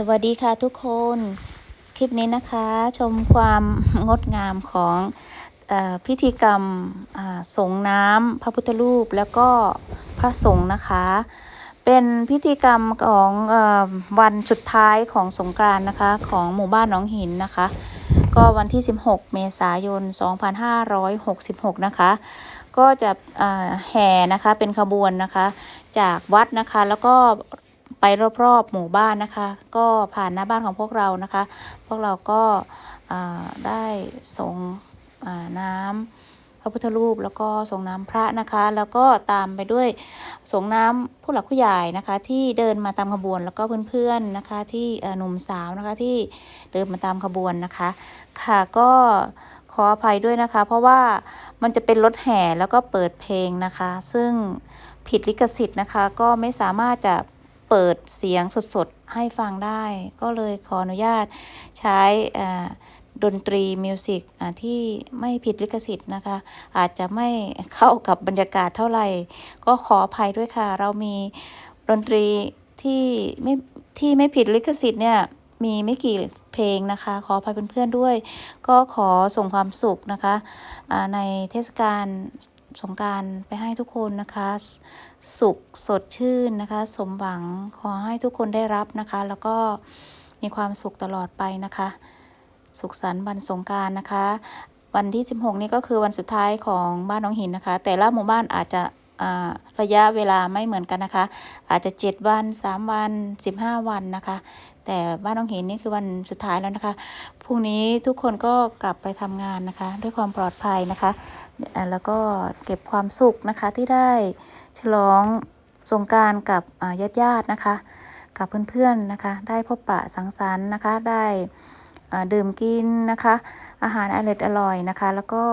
สวัสดีค่ะทุกคน คลิปนี้นะคะชมความงดงามของอพิธีกรรมอ่าสงน้ำพระพุทธรูปแล้วก็พระสงฆ์นะคะ เป็นพิธีกรรมของอวันสุดท้ายของสงกรานต์นะคะ ของหมู่บ้านหนองหินนะคะ ก็วันที่ 16 เมษายน 2566 นะคะ ก็จะแห่นะคะเป็นขบวนนะคะจากวัดนะคะแล้วก็ ไปรอบๆหมู่บ้านนะคะ ก็ผ่านหน้าบ้านของพวกเรานะคะ พวกเราก็ได้ส่งน้ำพระพุทธรูปแล้วก็ส่งน้ำพระนะคะ แล้วก็ตามไปด้วยส่งน้ำผู้หลักผู้ใหญ่นะคะ ที่เดินมาตามขบวนแล้วก็เพื่อนๆนะคะที่หนุ่มสาวนะคะที่เดินมาตามขบวนนะคะ ค่ะก็ขออภัยด้วยนะคะ เพราะว่ามันจะเป็นรถแห่แล้วก็เปิดเพลงนะคะ ซึ่งผิดลิขสิทธิ์นะคะ ก็ไม่สามารถจะ เปิดเสียงสดๆ ให้ฟังได้ ก็เลยขออนุญาตใช้ดนตรีมิวสิกที่ไม่ผิดลิขสิทธิ์นะคะ อาจจะไม่เข้ากับบรรยากาศเท่าไหร่ ก็ขออภัยด้วยค่ะ เรามีดนตรีที่ไม่ที่ไม่ผิดลิขสิทธิ์เนี่ยมีไม่กี่เพลงนะคะ ขออภัยเพื่อนๆด้วย ก็ขอส่งความสุขนะคะในเทศกาล สงการไปให้ทุกคนนะคะ สุขสดชื่นนะคะ สมหวังขอให้ทุกคนได้รับนะคะ แล้วก็มีความสุขตลอดไปนะคะ สุขสันต์วันสงการนะคะ วันที่ 16 นี้ก็คือวันสุดท้ายของบ้านน้องหินนะคะ แต่ละหมู่บ้านอาจจะ ระยะเวลาไม่เหมือนกันนะคะ อาจจะ 7 วัน 3 วัน 15 วันนะคะ แต่บ้านน้องเหินนี่คือวันสุดท้ายแล้วนะคะพรุ่งนี้ทุกคนก็กลับไปทำงานนะคะ ด้วยความปลอดภัยนะคะ แล้วก็เก็บความสุขนะคะที่ได้ฉลองสงการกับญาติญาตินะคะ กับเพื่อนๆนะคะ ได้พบปะสังสรรค์นะคะ ได้ดื่มกินนะคะ อาหารอร่อยอร่อยนะคะ แล้วก็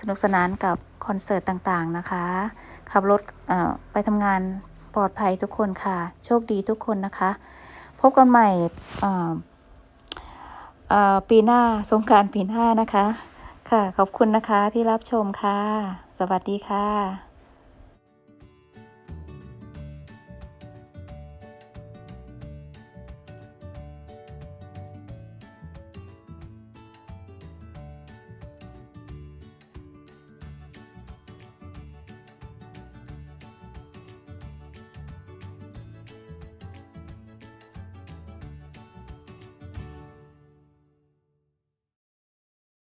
สนุกสนานกับคอนเสิร์ตต่างๆนะคะ ขับรถไปทำงานปลอดภัยทุกคนค่ะ โชคดีทุกคนนะคะ พบกันใหม่ปีหน้าสงกรารปีหน้านะคะ ค่ะ ขอบคุณนะคะที่รับชมค่ะ สวัสดีค่ะ